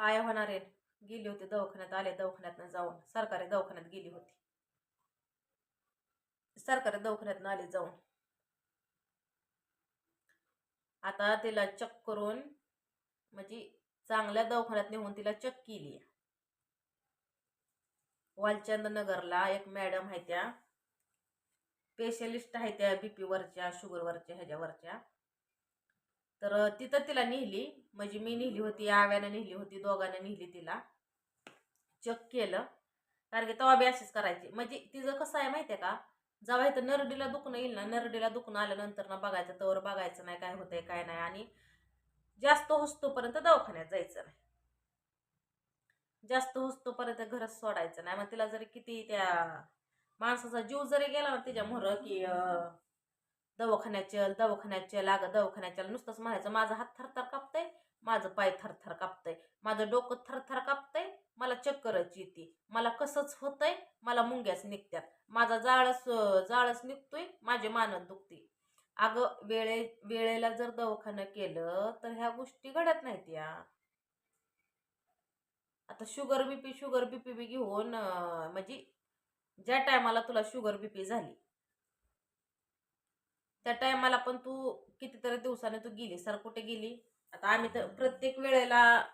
आया आहे गेली होती दवाखान्यात आले दवाखान्यातनं जाऊन. सरकारी दवाखान्यात गेली होती. सरकारी दवाखान्यातनं आली जाऊन. आता तिला चेक करून म्हणजे चांगल्या दवाखान्यात नेऊन तिला चेक केली. वालचंद नगरला एक मॅडम आहे त्या. स्पेशलिस्ट आहे त्या बीपी वरच्या शुगरवरच्या ह्याच्यावरच्या. तर तिथं तिला नेली म्हणजे मी नेली होती आव्यानं नेली होती दोघांना नेली तिला. चेक केलं. कारण की तेव्हा बी अशीच करायची. म्हणजे तिचं कसं आहे माहिती आहे का? जेव्हा इथं नरडीला दुखणं येईल ना नरडीला दुखणं आल्यानंतर ना बघायचं तवर बघायचं नाही काय होतंय काय नाही. आणि जास्त होस्तोपर्यंत दवाखान्यात जायचं नाही. जास्त होस्तोपर्यंत घरात सोडायचं नाही. मग तिला जरी किती त्या माणसाचा जीव जरी गेला ना तिच्या मोहर की दवाखान्यात चल दवाखान्यात चल अगं दवाखान्यात चल. नुसतंच म्हणायचं माझा हात थरथर कापतंय माझं पाय थरथर कापतंय. माझं डोकं थरथर कापतंय मला चक्करच येते मला कसंच होतंय मला मुंग्याच निघत्यात. माझा जाळच जाळच निघतोय माझे मानत दुखते. अगं वेळे वेळेला जर दवाखानं केलं तर ह्या गोष्टी घडत नाहीत या. आता sugar BP sugar BP B घेऊन म्हणजे ज्या टायमाला तुला शुगर बीपी झाली त्या टायमाला पण तू कितीतरी दिवसाने तू गेली सर कुठे गेली? आता आम्ही तर प्रत्येक वेळेला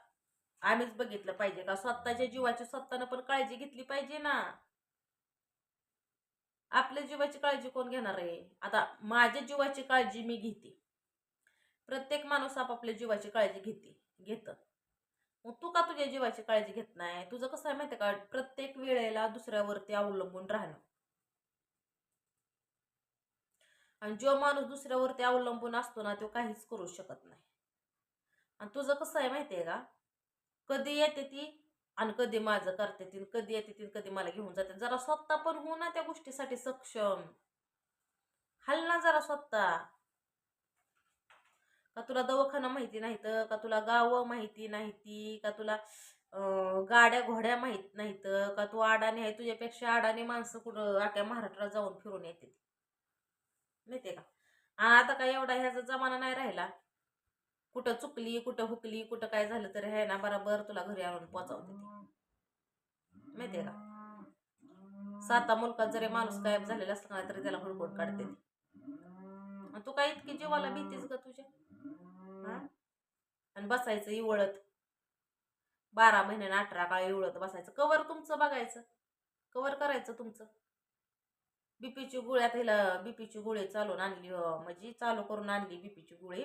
आम्हीच बघितलं पाहिजे का? स्वतःच्या जीवाची स्वतःनं पण काळजी घेतली पाहिजे ना. आपल्या जीवाची काळजी कोण घेणार आहे? आता माझ्या जीवाची काळजी मी घेते. प्रत्येक माणूस आपापल्या जीवाची काळजी घेते घेतं. मग तू का तुझ्या जीवाची काळजी घेत नाही? तुझं कसं आहे माहिती का? प्रत्येक वेळेला दुसऱ्यावरती अवलंबून राहणं. आणि जो माणूस दुसऱ्यावरती अवलंबून असतो ना तो काहीच करू शकत नाही. आणि तुझं कसं आहे माहिती आहे का? कधी येते ती आणि कधी माझं करते ती कधी येते ती कधी मला घेऊन जाते. जरा स्वतः पण हो ना त्या गोष्टीसाठी सक्षम. हल ना जरा स्वतः. का तुला दवाखाना माहिती नाही तर? का तुला गाव माहिती नाही ती? का तुला गाड्या घोड्या माहीत नाहीत? का तू अडाणी आहे? तुझ्यापेक्षा अडाणी माणसं कुठं आख्या महाराष्ट्रात जाऊन फिरून येते माहितीये का? आणि आता काय एवढा ह्याचा जमाना नाही राहिला. कुठं चुकली कुठं हुकली कुठं काय झालं तरी आहे ना बराबर तुला घरी आणून पोचवते ती. माहितीये का? साता मुलगा जरी माणूस गायब झालेला असला तरी त्याला हुडकून काढते ती. आणि तू काय इतकी जीवाला भीतीस का तुझ्या? हा? आणि बसायचं इवळत. बारा महिन्याने अठरा काळ इवळत बसायचं. कवर तुमचं बघायचं. कवर करायचं तुमचं. बीपीची गोळी आता हिला बीपीची गोळी चालून आणली म्हणजे चालू करून आणली बीपीची गोळी.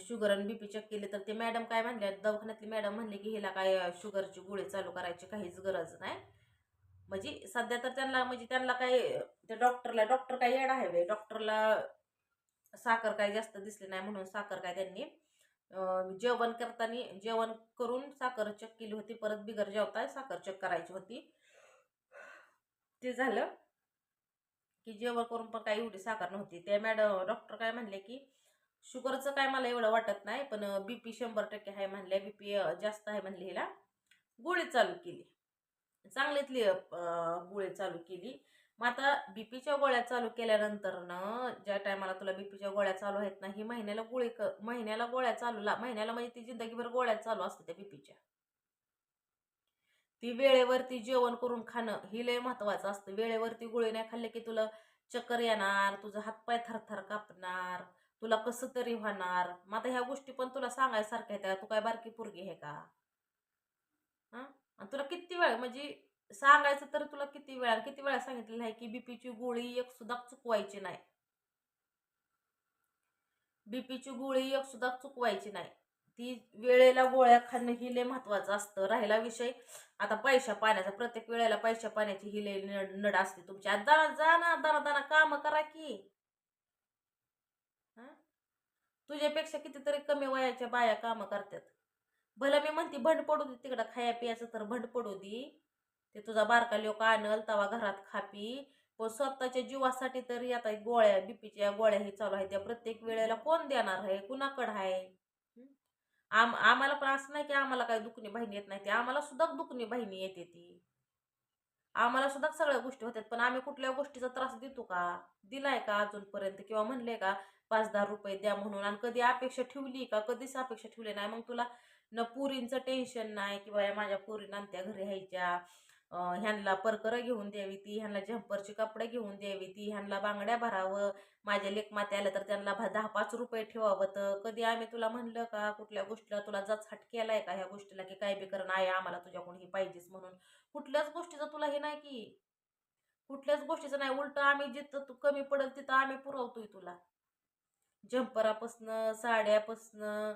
शुगर आणि बीपी चेक केली तर ते मॅडम काय म्हणल्या दवाखान्यातली मॅडम म्हणले की हिला काय शुगरची गोळी चालू करायची काहीच गरज नाही. म्हणजे सध्या तर त्यांना म्हणजे त्यांना काय त्या डॉक्टरला डॉक्टर काय येणार आहे डॉक्टरला साखर काय जास्त दिसली नाही म्हणून साखर काय त्यांनी जेवण करताना जेवण करून साखर चेक केली होती परत बिगर जेवता साखर चेक करायची होती. ते झालं की जेवण करून पण काही एवढी साखर नव्हती. त्या मॅडम डॉक्टर काय म्हणले की शुगरचं काय मला एवढं वाटत नाही पण बी पी शंभर टक्के आहे म्हणले बीपी जास्त आहे म्हणले हिला. गोळी चालू केली. चांगलीतली गोळी चालू केली. मग आता बीपीच्या गोळ्या चालू केल्यानंतर न ज्या टायमाला तुला बीपीच्या गोळ्या चालू आहेत ना ही महिन्याला गोळी क महिन्याला गोळ्या चालू ला महिन्याला म्हणजे ती जिंदगीभर गोळ्या चालू असते त्या बीपीच्या ती वेळेवरती जेवण करून खाणं ही लय महत्वाचं असतं. वेळेवरती गोळी नाही खाल्ले की तुला चक्कर येणार तुझा हातपाय थरथर कापणार तुला कसं तरी होणार. मग आता ह्या गोष्टी पण तुला सांगायसारख्या आहेत. तू काय बारकी पोरगी आहे का? हा? आणि तुला किती वेळ म्हणजे सांगायचं तर तुला किती वेळा किती वेळा सांगितलेलं आहे की बीपीची गोळी एक सुद्धा चुकवायची नाही. बीपीची गोळी एक सुद्धा चुकवायची नाही. ती वेळेला गोळ्या खाणं ही लय महत्वाचं असतं. राहिला विषय आता पैशा पाण्याचा प्रत्येक वेळेला पैशा पाण्याची ही लय नड असते तुमच्या दाना जाना दाना दाना काम करा की. तुझ्यापेक्षा कितीतरी कमी वयाच्या बाया कामं करतात. भलं मी म्हणते भंड पडू दे तिकडं खाया पियाचं तर भंड पडू दे. ते तुझा बारका लोक आणल तवा घरात खापी पण स्वतःच्या जीवासाठी तरी आता गोळ्या बीपीच्या गोळ्या हे चालू आहे त्या प्रत्येक वेळेला कोण देणार आहे? कुणाकडं आहे? आम आम्हाला पण असं नाही की आम्हाला काही दुखणी बहिणी येत नाही. ते आम्हाला सुद्धा दुखणी बहिणी येते ती. आम्हाला सुद्धा सगळ्या गोष्टी होत्यात. पण आम्ही कुठल्या गोष्टीचा त्रास देतो का? दिलाय का अजूनपर्यंत? किंवा म्हणले का पाच दहा रुपये द्या म्हणून आणि कधी अपेक्षा ठेवली का? कधीच अपेक्षा ठेवली नाही. मग तुला न पुरींचं टेन्शन नाही की बाया माझ्या पुरीनं त्या घरी ह्यायच्या. ह्यांना परकरं घेऊन द्यावी ती ह्यांना झंपरचे कपडे घेऊन द्यावी ती ह्यांना बांगड्या भरावं. माझ्या लेखमाते आल्या तर त्यांना भा- दहा पाच रुपये ठेवावं तर कधी आम्ही तुला म्हणलं का कुठल्या गोष्टीला तुला जात हट केलाय का ह्या गोष्टीला की काय बी करण आहे आम्हाला तुझ्याकडून ही पाहिजेच म्हणून. कुठल्याच गोष्टीचं तुला हे नाही की. कुठल्याच गोष्टीचं नाही. उलट आम्ही जिथं तू कमी पडेल तिथं आम्ही पुरवतोय तुला. जंपरापासनं साड्यापासनं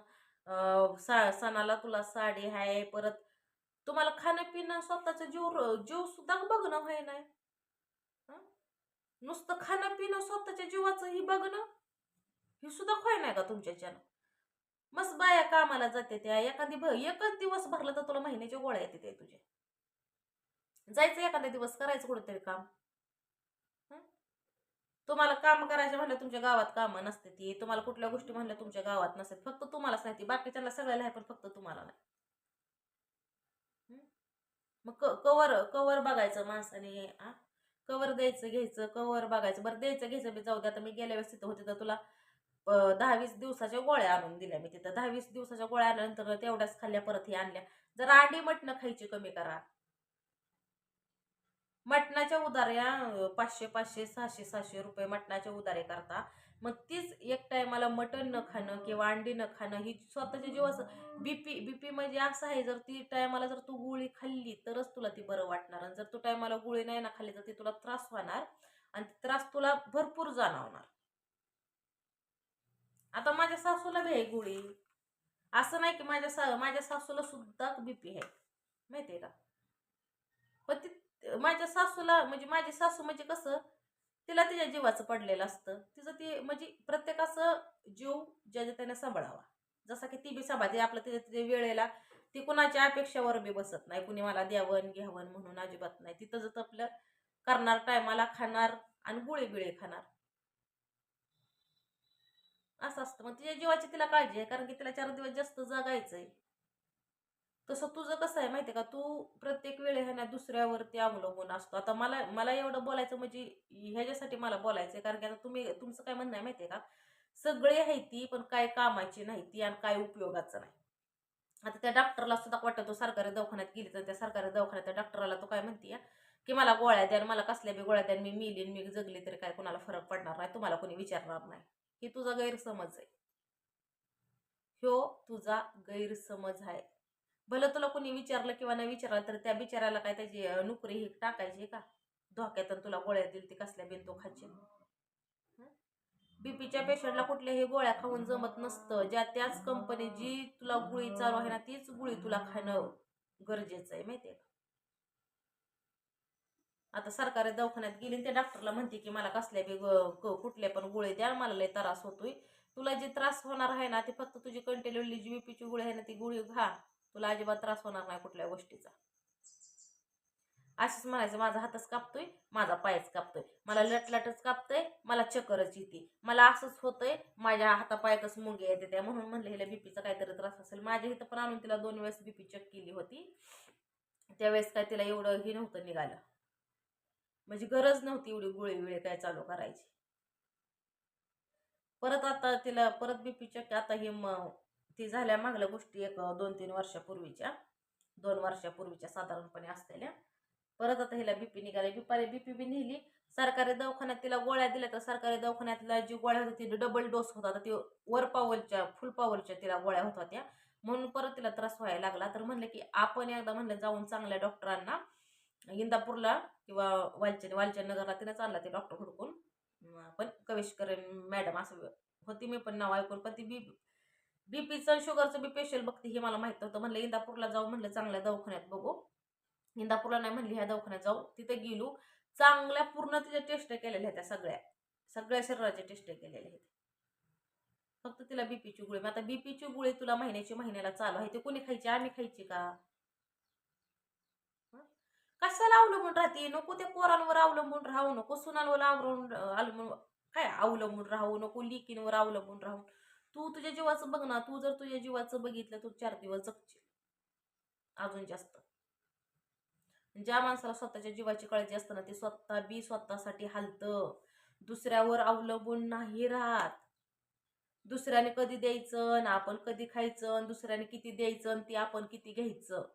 सा सणाला तुला साडी आहे परत तुम्हाला खाणं पिणं स्वतःचं जीव जीव सुद्धा बघणं व्हाय नाही नुसतं खाणं पिणं स्वतःच्या जीवाचं ही बघणं ही सुद्धा खोय नाही का तुमच्याच्यानं? मस्त बाया कामाला जाते त्या एखादी भ एकच दिवस भरला तर तुला महिन्याच्या गोळ्या येते ते तुझे जायचं एखादा दिवस करायचं कुठेतरी काम. तुम्हाला काम करायचे म्हणलं तुमच्या गावात कामं नसते ती. तुम्हाला कुठल्या गोष्टी म्हणल्या तुमच्या गावात नसतात फक्त तुम्हालाच नाही ती. बाकीच्यांना सगळ्याला आहे पण फक्त तुम्हाला नाही. मग क कवर कवर बघायचं माणसाने आ? कवर द्यायचं घ्यायचं कवर बघायचं. बरं द्यायचं घ्यायचं. मी जाऊ दे आता मी गेल्या वेळेस तिथं होते तर तुला दहावीस दहा वीस दिवसाच्या गोळ्या आणून दिल्या मी तिथं. दहा वीस दिवसाच्या गोळ्या आणल्यानंतर तेवढ्याच खाल्ल्या परत हे आणल्या. जरा अंडी मटणं खायची कमी करा. मटणाच्या उदाऱ्या पाचशे पाचशे सहाशे सहाशे रुपये मटणाच्या उदारे करता. मग तीच एक टायमाला मटण न खाणं किंवा अंडी न खाणं ही स्वतःच्या जीवास बीपी बीपी म्हणजे असं आहे जर ती टायमाला जर तू गोळी खाल्ली तरच तुला ती बरं वाटणार आणि जर तू टायमाला गोळी नाही ना खाल्ली तर ती तुला त्रास होणार आणि ती त्रास तुला भरपूर जाणवणार. आता माझ्या सासूला बी आहे गोळी. असं नाही की माझ्या सा माझ्या सासूला सुद्धा बीपी आहे. माहितीये का? पण ती माझ्या सासूला म्हणजे माझी सासू म्हणजे कसं तिला तिच्या जीवाचं पडलेलं असतं तिचं ती म्हणजे प्रत्येकाचं जीव ज्याच्या त्याने सांभाळावा. जसा की ती बी सांभाळते आपलं तिच्या तिच्या वेळेला ती कुणाच्या अपेक्षावर बी बसत नाही. कुणी मला द्यावं घ्यावं म्हणून अजिबात नाही. तिथं जर आपलं करणार टायमाला खाणार आणि गुळे बिळे खाणार. असं असतं. मग तिच्या जीवाची तिला काळजी आहे कारण की तिला चार दिवस जास्त जगायचं आहे तसं तुझं कसं आहे माहिती आहे का? तू प्रत्येक वेळे ह्या ना दुसऱ्यावरती अवलंबून असतो. आता मला मला एवढं बोलायचं म्हणजे ह्याच्यासाठी मला बोलायचं आहे कारण की आता तुम्ही तुमचं काय म्हणणं आहे माहिती आहे का? सगळे आहे ती पण काय कामाची नाही ती आणि काय उपयोगाचं नाही. आता त्या डॉक्टरला सुद्धा वाटतं तो सरकारी दवाखान्यात गेली तर त्या सरकारी दवाखान्यात त्या डॉक्टरला तो काय म्हणते की मला गोळ्या द्या आणि मला कसल्या बी गोळ्या द्या मी मिलीन मी जगली तरी काय कोणाला फरक पडणार नाही तुम्हाला कोणी विचारणार नाही. ही तुझा गैरसमज आहे. ह्यो तुझा गैरसमज आहे. भलं तुला कोणी विचारलं किंवा नाही विचारलं तर त्या बिचाराला काय त्याची नोकरी ही टाकायची का? धोक्यातून तुला गोळ्या दिल ती कसल्या बिंदू खायचे बीपीच्या पेशंटला कुठल्याही गोळ्या खाऊन जमत नसतं. ज्या त्याच कंपनी जी तुला गुळी चालू आहे ना तीच गुळी तुला खाणं गरजेचं आहे माहितीये का? आता सरकारी दवाखान्यात गेली त्या डॉक्टरला म्हणते की मला कसल्या बी कुठल्या पण गोळी द्या मला लय त्रास होतोय. तुला जे त्रास होणार आहे ना ते फक्त तुझी कंटिन्यूली जी बीपीची गोळी आहे ना ती गोळी घा. तुला अजिबात त्रास होणार नाही कुठल्या गोष्टीचा. असंच म्हणायचं माझा हातच कापतोय माझा पायच कापतोय. मला लटलटच कापतोय मला चक्करच येते. मला असंच होतंय माझ्या हातापायातच मुंगे येते त्या म्हणून म्हणलं हिला बीपीचा काहीतरी त्रास असेल. माझ्या इथं पण आणून तिला दोन वेळेस बीपी चेक केली होती. त्यावेळेस काय तिला एवढं हे नव्हतं निघालं. म्हणजे गरज नव्हती एवढी गोळी वेळे काय चालू करायची. परत आता तिला परत बीपी चेक आता हे मग ती झाल्या मागल्या गोष्टी एक दोन तीन वर्षापूर्वीच्या. दोन वर्षापूर्वीच्या साधारणपणे असलेल्या. परत आता हिला बीपी निघाली. बिपारी बीपी बी नेली. सरकारी दवाखान्यात तिला गोळ्या दिल्या तर सरकारी दवाखान्यातल्या जी गोळ्या होत्या ती डबल डोस होता. तर ती वर पावलच्या फुल पावलच्या तिला गोळ्या होत होत्या. म्हणून परत तिला त्रास व्हायला लागला. तर म्हणलं की आपण एकदा म्हणलं जाऊन चांगल्या डॉक्टरांना इंदापूरला किंवा वालचन वालचन नगरला तिला चालला ते डॉक्टर हुडकून. पण कवेशकर मॅडम असं होती मी पण नाव ऐकून पण ती बी बीपीचं शुगरचं बी पेशल बघते हे मला माहीत होतं म्हणलं इंदापूरला जाऊ म्हणलं चांगल्या दवाखान्यात बघू. इंदापूरला नाही म्हणली ह्या दवाखान्यात जाऊ. तिथे गेलो. चांगल्या पूर्ण तिच्या टेस्ट केलेल्या आहेत त्या सगळ्या. सगळ्या शरीराच्या टेस्ट केलेल्या आहेत. फक्त तिला बीपीची गुळी. मग आता बीपीची गुळी तुला महिन्याची महिन्याला चालू आहे. ते कोणी खायची? आम्ही खायची का? कशाला अवलंबून राहते? नको त्या पोरांवर अवलंबून राहू. नको सुनांवर अवलंबून अवलंबून काय अवलंबून राहू? नको लिकींवर अवलंबून राहू. तू तुझ्या जीवाचं बघ ना तू जर तुझ्या जीवाचं बघितलं तू चार दिवस जगशील. अजून जास्त. ज्या माणसाला स्वतःच्या जीवाची काळजी असते ना ते स्वतः बी स्वतःसाठी हालतं. दुसऱ्यावर अवलंबून नाही राहत. दुसऱ्याने कधी द्यायचं आणि आपण कधी खायचं आणि दुसऱ्याने किती द्यायचं आणि ते आपण किती घ्यायचं.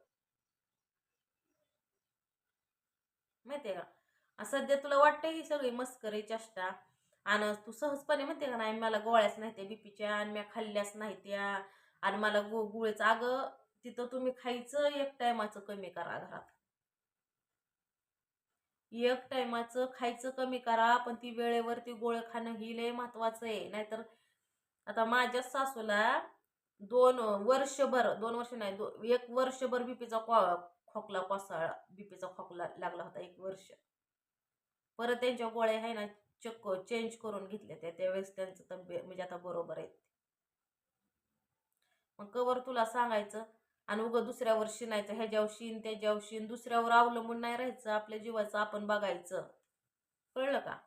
माहितीये का? सध्या तुला वाटतं ही सगळी मस्करी चष्टा? आणि तू सहजपणे म्हणते का नाही मला गोळ्याच नाही त्या बीपीच्या आणि म्या खाल्ल्याच नाही त्या. आणि मला गो गुळच अगं तिथं तुम्ही खायचं एक टायमाचं कमी करा घरात. एक टायमाचं खायचं कमी करा पण ती वेळेवरती गोळे खाणं ही लय महत्वाचं आहे. नाहीतर आता माझ्या सासूला दोन वर्षभर दोन वर्ष नाही दो एक वर्षभर बीपीचा खोकला कोसळा बीपीचा खोकला लागला होता एक वर्ष. परत त्यांच्या गोळ्या आहे ना चक्क चेंज करून घेतले त्या त्यावेळेस त्यांचं तब्येत म्हणजे आता बरोबर आहे. मग कवर तुला सांगायचं आणि उगं दुसऱ्यावर शिनायचं ह्याच्यावर शिन त्याच्यावर शिन दुसऱ्यावर अवलंबून नाही राहायचं आपल्या जीवाचं आपण बघायचं. कळलं का?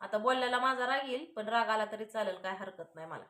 आता बोलल्याला माझा राग येईल पण राग आला तरी चालेल काय हरकत नाही मला.